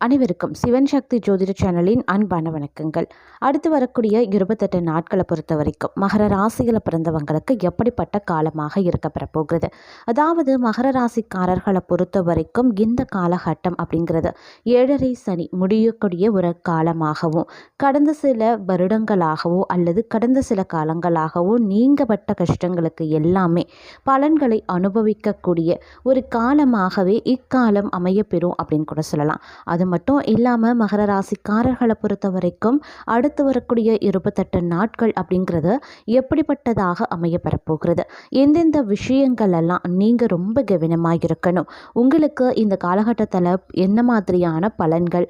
அனைவருக்கும் சிவன் சக்தி ஜோதிட சேனலின் அன்பான வணக்கங்கள். அடுத்து வரக்கூடிய இருபத்தெட்டு நாட்களை பொறுத்த வரைக்கும் மகர ராசியில் பிறந்தவங்களுக்கு எப்படிப்பட்ட காலமாக இருக்க போகிறது? அதாவது மகர ராசிக்காரர்களை பொறுத்த வரைக்கும் இந்த காலகட்டம் அப்படிங்கிறது ஏழரை சனி முடியக்கூடிய ஒரு காலமாகவும் கடந்த சில வருடங்களாகவோ அல்லது கடந்த சில காலங்களாகவோ நீங்கப்பட்ட கஷ்டங்களுக்கு எல்லாமே பலன்களை அனுபவிக்கக்கூடிய ஒரு காலமாகவே இக்காலம் அமையப்பெறும் அப்படின்னு கூட சொல்லலாம். அது மட்டும் இல்லாமல் மகர ராசிக்காரர்களை பொறுத்த வரைக்கும் அடுத்து வரக்கூடிய இருபத்தெட்டு நாட்கள் அப்படிங்கிறது எப்படிப்பட்டதாக அமையப்பெறப்போகிறது எந்தெந்த விஷயங்கள் எல்லாம் நீங்கள் ரொம்ப கவனமாக இருக்கணும்? உங்களுக்கு இந்த காலகட்டத்தில் என்ன மாதிரியான பலன்கள்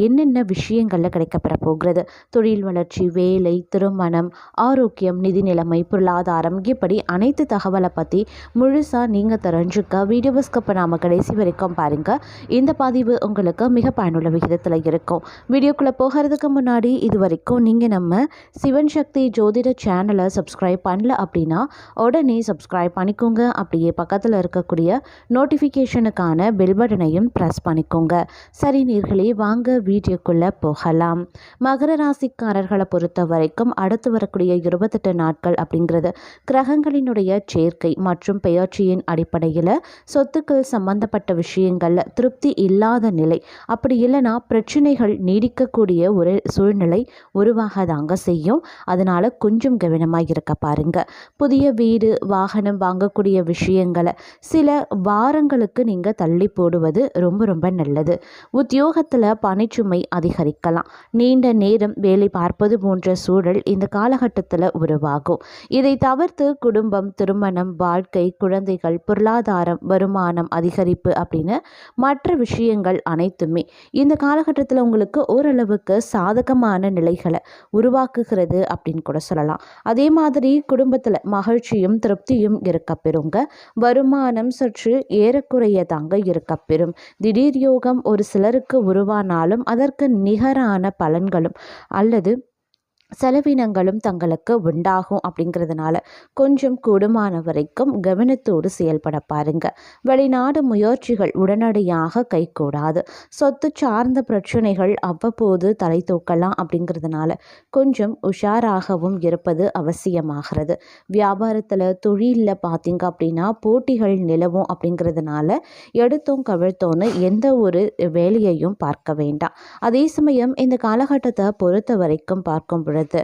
என்னென்ன விஷயங்களில் கிடைக்கப்பெற போகிறது தொழில் வளர்ச்சி வேலை திருமணம் ஆரோக்கியம் நிதி நிலைமை பொருளாதாரம் இப்படி அனைத்து தகவலை பற்றி முழுசாக நீங்கள் தெரிஞ்சுக்க வீடியோஸ்க்கு இப்போ நாம் கடைசி வரைக்கும் பாருங்கள் இந்த பதிவு உங்களுக்கு மிக பயனுள்ள விகிதத்தில் இருக்கும். வீடியோக்குள்ளே போகிறதுக்கு முன்னாடி இது வரைக்கும் நீங்கள் நம்ம சிவன் சக்தி ஜோதிட சேனலை சப்ஸ்கிரைப் பண்ணல அப்படின்னா உடனே சப்ஸ்கிரைப் பண்ணிக்கோங்க. அப்படியே பக்கத்தில் இருக்கக்கூடிய நோட்டிஃபிகேஷனுக்கான பெல் பட்டனையும் ப்ரெஸ் பண்ணிக்கோங்க. சரி நீர்களே வாங்க வீடியோக்குள்ளே போகலாம். மகர ராசிக்காரர்களை பொறுத்த வரைக்கும் அடுத்து வரக்கூடிய இருபத்தெட்டு நாட்கள் அப்படிங்கிறது கிரகங்களினுடைய சேர்க்கை மற்றும் பெயர்ச்சியின் அடிப்படையில் சொத்துக்கள் சம்பந்தப்பட்ட விஷயங்களில் திருப்தி இல்லாத நிலை. அப்படி இல்லைன்னா பிரச்சனைகள் நீடிக்கக்கூடிய ஒரு சூழ்நிலை உருவாக தாங்க செய்யும். அதனால் கொஞ்சம் கவனமாக இருக்க பாருங்கள் புதிய வீடு வாகனம் வாங்கக்கூடிய விஷயங்களை சில வாரங்களுக்கு நீங்கள் தள்ளி போடுவது ரொம்ப ரொம்ப நல்லது. உத்தியோகத்தில் பணிச்சுமை அதிகரிக்கலாம். நீண்ட நேரம் வேலை பார்ப்பது போன்ற சூழல் இந்த காலகட்டத்தில் உருவாகும். இதை தவிர்த்து குடும்பம் திருமணம் வாழ்க்கை குழந்தைகள் பொருளாதாரம் வருமானம் அதிகரிப்பு அப்படின்னு மற்ற விஷயங்கள் அனைத்துமே இந்த காலகட்டத்தில் உங்களுக்கு ஓரளவுக்கு சாதகமான நிலைகளை உருவாக்குகிறது அப்படின்னு கூட சொல்லலாம். அதே மாதிரி குடும்பத்தில் மகிழ்ச்சியும் திருப்தியும் இருக்க பெறுங்க. வருமானம் சற்று ஏறக்குறைய தாங்க இருக்க பெறும். திடீர் யோகம் ஒரு சிலருக்கு உருவானாலும் அதற்கு நிகரான பலன்களும் அல்லது செலவினங்களும் தங்களுக்கு உண்டாகும் அப்படிங்கிறதுனால கொஞ்சம் கூடுமான வரைக்கும் கவனத்தோடு செயல்பட பாருங்க. வெளிநாடு முயற்சிகள் உடனடியாக கைகூடாது. சொத்து சார்ந்த பிரச்சனைகள் அவ்வப்போது தலை தூக்கலாம் அப்படிங்கிறதுனால கொஞ்சம் உஷாராகவும் இருப்பது அவசியமாகிறது. வியாபாரத்தில் தொழிலில் பார்த்தீங்க அப்படின்னா போட்டிகள் நிலவும் அப்படிங்கிறதுனால எடுத்தோம் கவிழ்த்தோன்னு எந்த ஒரு வேலையையும் பார்க்க வேண்டாம். அதே சமயம் இந்த காலகட்டத்தை பொறுத்த வரைக்கும் பார்க்கும் பொழுது வருது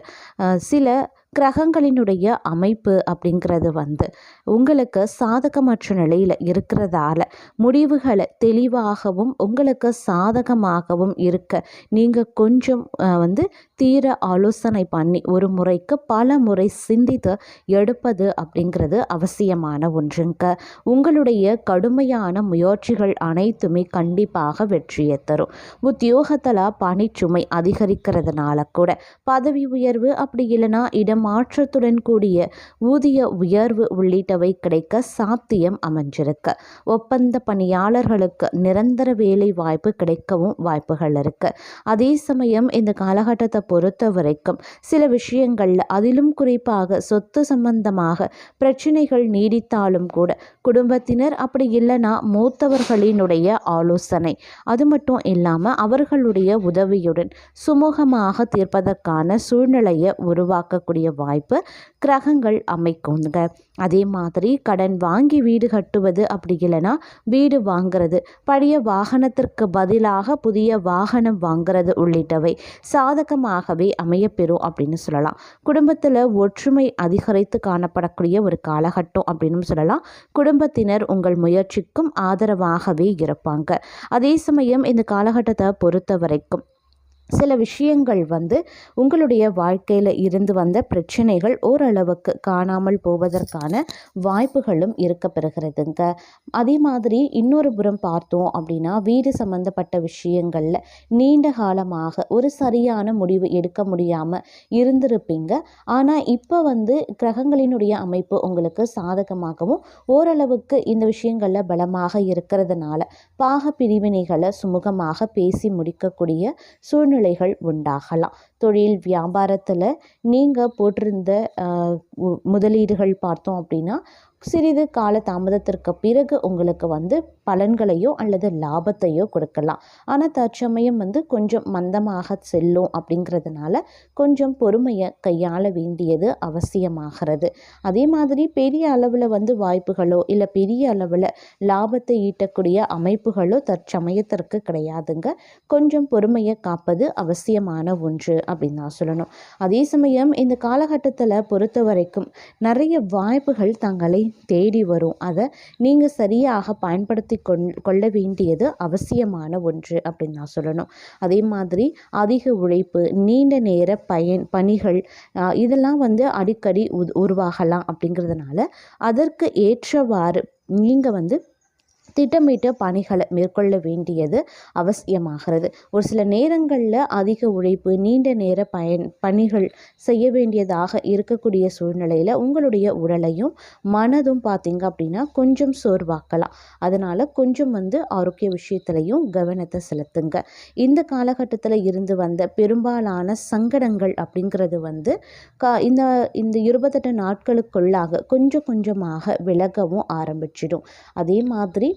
சில கிரகங்களினுடைய அமைப்பு அப்படிங்கிறது வந்து உங்களுக்கு சாதகமற்ற நிலையில் இருக்கிறதால முடிவுகளை தெளிவாகவும் உங்களுக்கு சாதகமாகவும் இருக்க நீங்கள் கொஞ்சம் வந்து தீர ஆலோசனை பண்ணி ஒரு முறைக்கு பல முறை சிந்தித்து எடுப்பது அப்படிங்கிறது அவசியமான ஒன்றுங்க. உங்களுடைய கடுமையான முயற்சிகள் அனைத்துமே கண்டிப்பாக வெற்றியை தரும். உத்தியோகத்தில் பணிச்சுமை அதிகரிக்கிறதுனால கூட பதவி உயர்வு அப்படி இல்லைன்னா இடம் மாற்றத்துடன் கூடிய ஊதிய உயர்வு உள்ளிட்டவை கிடைக்க சாத்தியம் அமைஞ்சிருக்கு. ஒப்பந்த பணியாளர்களுக்கு நிரந்தர வேலை வாய்ப்பு கிடைக்கவும் வாய்ப்புகள் இருக்கு. அதே சமயம் இந்த காலகட்டத்தை பொறுத்த வரைக்கும் சில விஷயங்களில் அதிலும் குறிப்பாக சொத்து சம்பந்தமாக பிரச்சனைகள் நீடித்தாலும் கூட குடும்பத்தினர் அப்படி இல்லைன்னா மூத்தவர்களினுடைய ஆலோசனை. அது மட்டும் இல்லாமல் அவர்களுடைய உதவியுடன் சுமூகமாக தீர்ப்பதற்கான சூழ்நிலையை உருவாக்கக்கூடிய வாய்ப்பு கிரகங்கள் அமைக்குங்க. அதே மாதிரி கடன் வாங்கி வீடு கட்டுவது அப்படி இல்லைன்னா வீடு வாங்கிறது பழைய வாகனத்திற்கு பதிலாக புதிய வாகனம் வாங்கிறது உள்ளிட்டவை சாதகமாகவே அமையப்பெறும் அப்படின்னு சொல்லலாம். குடும்பத்தில் ஒற்றுமை அதிகரித்து காணப்படக்கூடிய ஒரு காலகட்டம் அப்படின்னு சொல்லலாம். குடும்பத்தினர் உங்கள் முயற்சிக்கும் ஆதரவாகவே இருப்பாங்க. அதே சமயம் இந்த காலகட்டத்தை பொறுத்த வரைக்கும் சில விஷயங்கள் வந்து உங்களுடைய வாழ்க்கையில் இருந்து வந்த பிரச்சனைகள் ஓரளவுக்கு காணாமல் போவதற்கான வாய்ப்புகளும் இருக்க பெறுகிறதுங்க. அதே மாதிரி இன்னொரு புறம் பார்த்தோம் அப்படின்னா வீடு சம்மந்தப்பட்ட விஷயங்களில் நீண்ட காலமாக ஒரு சரியான முடிவு எடுக்க முடியாமல் இருந்திருப்பீங்க. ஆனால் இப்போ வந்து கிரகங்களினுடைய அமைப்பு உங்களுக்கு சாதகமாகவும் ஓரளவுக்கு இந்த விஷயங்களில் பலமாக இருக்கிறதுனால பாக பிரிவினைகளை சுமூகமாக பேசி முடிக்கக்கூடிய சூழ்நிலை சூழ்நிலைகள் உண்டாகலாம். தொழில் வியாபாரத்தில் நீங்கள் போட்டிருந்த முதலீடுகள் பார்த்தோம் அப்படின்னா சிறிது கால தாமதத்திற்கு பிறகு உங்களுக்கு வந்து பலன்களையோ அல்லது லாபத்தையோ கொடுக்கலாம். ஆனால் தற்சமயம் வந்து கொஞ்சம் மந்தமாக செல்லும் அப்படிங்கிறதுனால கொஞ்சம் பொறுமையை கையாள வேண்டியது அவசியமாகிறது. அதே மாதிரி பெரிய அளவில் வந்து வாய்ப்புகளோ இல்லை பெரிய அளவில் லாபத்தை ஈட்டக்கூடிய அமைப்புகளோ தற்சமயத்திற்கு கிடையாதுங்க. கொஞ்சம் பொறுமையை காப்பது அவசியமான ஒன்று அப்படின்னு தான் சொல்லணும். அதே சமயம் இந்த காலகட்டத்தில் பொறுத்த வரைக்கும் நிறைய வாய்ப்புகள் தங்களை தேடி வரும். அதை நீங்கள் சரியாக பயன்படுத்தி கொள்ள வேண்டியது அவசியமான ஒன்று அப்படின்னு நான் சொல்லணும். அதே மாதிரி அதிக உழைப்பு நீண்ட நேர பயன் பணிகள் இதெல்லாம் வந்து அடிக்கடி உருவாகலாம் அப்படிங்கிறதுனால அதற்கு ஏற்றவாறு நீங்கள் வந்து திட்டமிட்ட பணிகளை மேற்கொள்ள வேண்டியது அவசியமாகிறது. ஒரு சில நேரங்களில் அதிக உழைப்பு நீண்ட நேர பயன் பணிகள் செய்ய வேண்டியதாக இருக்கக்கூடிய சூழ்நிலையில் உங்களுடைய உடலையும் மனதும் பார்த்திங்க அப்படின்னா கொஞ்சம் சோர்வாக்கலாம். அதனால் கொஞ்சம் வந்து ஆரோக்கிய விஷயத்துலையும் கவனத்தை செலுத்துங்க. இந்த காலகட்டத்தில் இருந்து வந்த பெரும்பாலான சங்கடங்கள் அப்படிங்கிறது வந்து கா இந்த இந்த இருபத்தெட்டு நாட்களுக்குள்ளாக கொஞ்சம் கொஞ்சமாக விலகவும் ஆரம்பிச்சிடும். அதே மாதிரி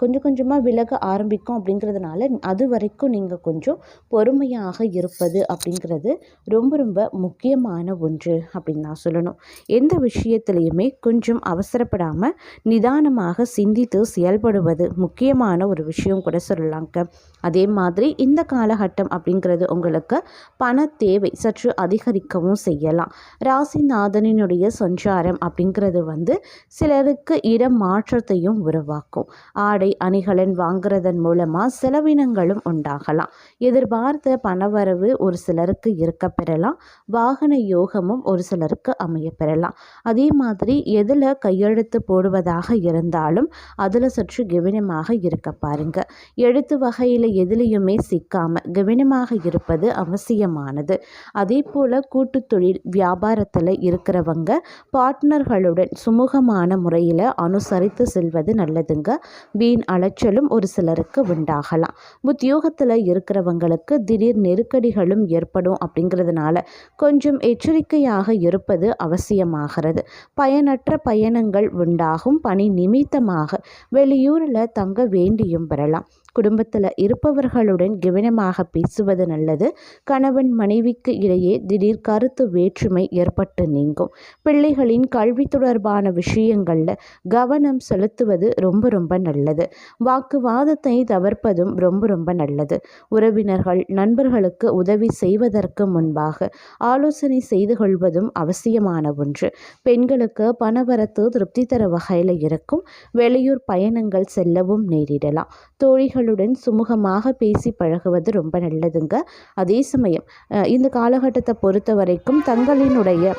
கொஞ்சம் கொஞ்சமாக விலக ஆரம்பிக்கும் அப்படிங்கிறதுனால அது வரைக்கும் நீங்கள் கொஞ்சம் பொறுமையாக இருப்பது அப்படிங்கிறது ரொம்ப ரொம்ப முக்கியமான ஒன்று அப்படின்னு நான் சொல்லணும். எந்த விஷயத்துலையுமே கொஞ்சம் அவசரப்படாமல் நிதானமாக சிந்தித்து செயல்படுவது முக்கியமான ஒரு விஷயம் கூட சொல்லலாங்க அதே மாதிரி இந்த காலகட்டம் அப்படிங்கிறது உங்களுக்கு பண தேவை சற்று அதிகரிக்கவும் செய்யலாம். ராசிநாதனினுடைய சஞ்சாரம் அப்படிங்கிறது வந்து சிலருக்கு இடம் மாற்றத்தையும் உருவாக்கும். ஆடை அணிகலன் வாங்குறதன் மூலமாக செலவினங்களும் உண்டாகலாம். எதிர்பார்த்த பணவரவு ஒரு சிலருக்கு இருக்க பெறலாம். வாகன யோகமும் ஒரு சிலருக்கு அமைய பெறலாம். அதே மாதிரி எதில் கையெழுத்து போடுவதாக இருந்தாலும் அதில் சற்று கவனமாக இருக்க பாருங்க. எழுத்து வகையில் எதிலையுமே சிக்காமல் கவனமாக இருப்பது அவசியமானது. அதே போல் கூட்டு தொழில் வியாபாரத்தில் இருக்கிறவங்க பார்ட்னர்களுடன் சுமூகமான முறையில் அனுசரித்து செல்வது நல்லதுங்க. வீண் அலைச்சலும் ஒரு சிலருக்கு உண்டாகலாம். உத்தியோகத்தில் இருக்கிறவங்களுக்கு திடீர் நெருக்கடிகளும் ஏற்படும் அப்படிங்கிறதுனால கொஞ்சம் எச்சரிக்கையாக இருப்பது அவசியமாகிறது. பயனற்ற பயணங்கள் உண்டாகும். பணி நிமித்தமாக வெளியூரில் தங்க வேண்டியும் பெறலாம். குடும்பத்தில் இருப்பவர்களுடன் கவனமாக பேசுவது நல்லது. கணவன் மனைவிக்கு இடையே திடீர் கருத்து வேற்றுமை ஏற்பட்டு நீங்கும். பிள்ளைகளின் கல்வி தொடர்பான விஷயங்களில் கவனம் செலுத்துவது ரொம்ப ரொம்ப நல்லது. வாக்குவாதத்தை தவிர்ப்பதும் ரொம்ப ரொம்ப நல்லது. உறவினர்கள் நண்பர்களுக்கு உதவி செய்வதற்கு முன்பாக ஆலோசனை செய்து கொள்வதும் அவசியமான ஒன்று. பெண்களுக்கு பணவரத்து திருப்தி தர வகையில் இருக்கும் வெளியூர் பயணங்கள் செல்லவும் நேரிடலாம். தோழிகளுடன் சுமூகமாக பேசி பழகுவது ரொம்ப நல்லதுங்க. அதே சமயம் இந்த காலகட்டத்தை பொறுத்த வரைக்கும் தங்களினுடைய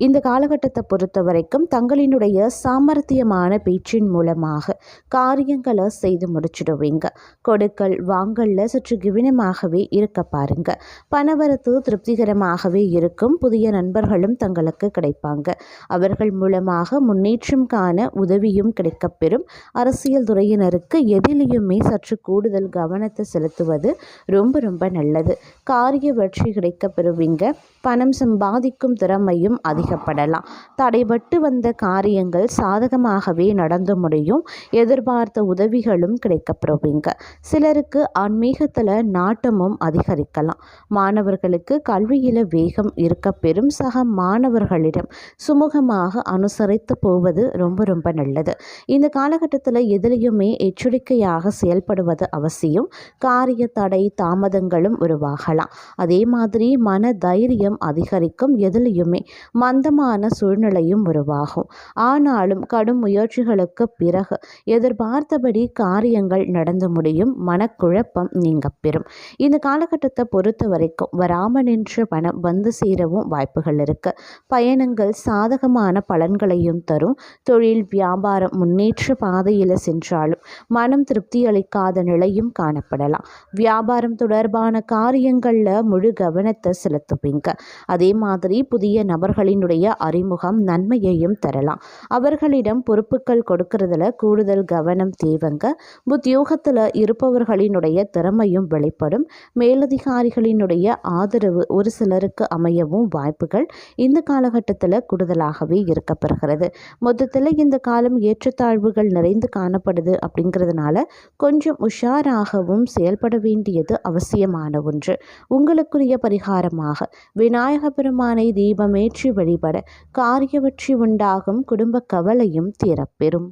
இந்த காலகட்டத்தை பொறுத்த வரைக்கும் தங்களினுடைய சாமர்த்தியமான பேச்சின் மூலமாக காரியங்களை செய்து முடிச்சிடுவீங்க. கொடுக்கல் வாங்கல்ல சற்று கவனமாகவே இருக்க பாருங்க. பணவரத்து திருப்திகரமாகவே இருக்கும் புதிய நண்பர்களும் தங்களுக்கு கிடைப்பாங்க. அவர்கள் மூலமாக முன்னேற்றம் காண உதவியும் கிடைக்கப்பெறும் அரசியல் துறையினருக்கு எதிலையுமே சற்று கூடுதல் கவனத்தை செலுத்துவது ரொம்ப ரொம்ப நல்லது. காரிய வெற்றி கிடைக்கப்பெறுவீங்க பணம் சம்பாதிக்கும் திறமையும் அதிகப்படலாம். தடைபட்டு வந்த காரியங்கள் சாதகமாகவே நடந்து முடியும். எதிர்பார்த்த உதவிகளும் கிடைக்கப்பெறுவீங்க. சிலருக்கு ஆன்மீகத்தில் நாட்டமும் அதிகரிக்கலாம். மாணவர்களுக்கு கல்வியில் வேகம் இருக்க பெரும் சக மாணவர்களிடம் சுமூகமாக அனுசரித்து போவது ரொம்ப ரொம்ப நல்லது. இந்த காலகட்டத்தில் எதிலையுமே எச்சரிக்கையாக செயல்படுவது அவசியம். காரிய தடை தாமதங்களும் உருவாகலாம். அதே மாதிரி மன தைரியம் அதிகரிக்கும் எதிலையுமே மந்தமான சூழ்நிலையும் உருவாகும். ஆனாலும் கடும் முயற்சிகளுக்கு பிறகு எதிர்பார்த்தபடி காரியங்கள் நடந்து முடியும். மனக்குழப்பம் நீங்க பெறும். இந்த காலகட்டத்தை பொறுத்த வரைக்கும் வராம நின்ற பணம் வந்து சேரவும் வாய்ப்புகள் இருக்கு. பயணங்கள் சாதகமான பலன்களையும் தரும். தொழில் வியாபாரம் முன்னேற்ற பாதையில் சென்றாலும் மனம் திருப்தி அளிக்காத நிலையும் காணப்படலாம். வியாபாரம் தொடர்பான காரியங்களில் முழு கவனத்தை செலுத்துவீங்க. அதே மாதிரி புதிய நபர்களினுடைய அறிமுகம் நன்மையையும் தரலாம். அவர்களிடம் பொறுப்புகள் கொடுக்கறதுல கூடுதல் கவனம் தேவைங்க. உத்தியோகத்தில் இருப்பவர்களினுடைய திறமையும் வெளிப்படும். மேலதிகாரிகளினுடைய ஆதரவு ஒரு சிலருக்கு அமையவும் வாய்ப்புகள் இந்த காலகட்டத்தில் கூடுதலாகவே இருக்கப்பெறுகிறது. மொத்தத்தில் இந்த காலம் ஏற்றத்தாழ்வுகள் நிறைந்து காணப்படுது அப்படிங்கிறதுனால கொஞ்சம் உஷாராகவும் செயல்பட வேண்டியது அவசியமான ஒன்று. உங்களுக்குரிய பரிகாரமாக விநாயக பெருமானை தீபமேற்றி வழிபட காரியவற்றி உண்டாகும் குடும்ப கவலையும் தீரப்பெறும்.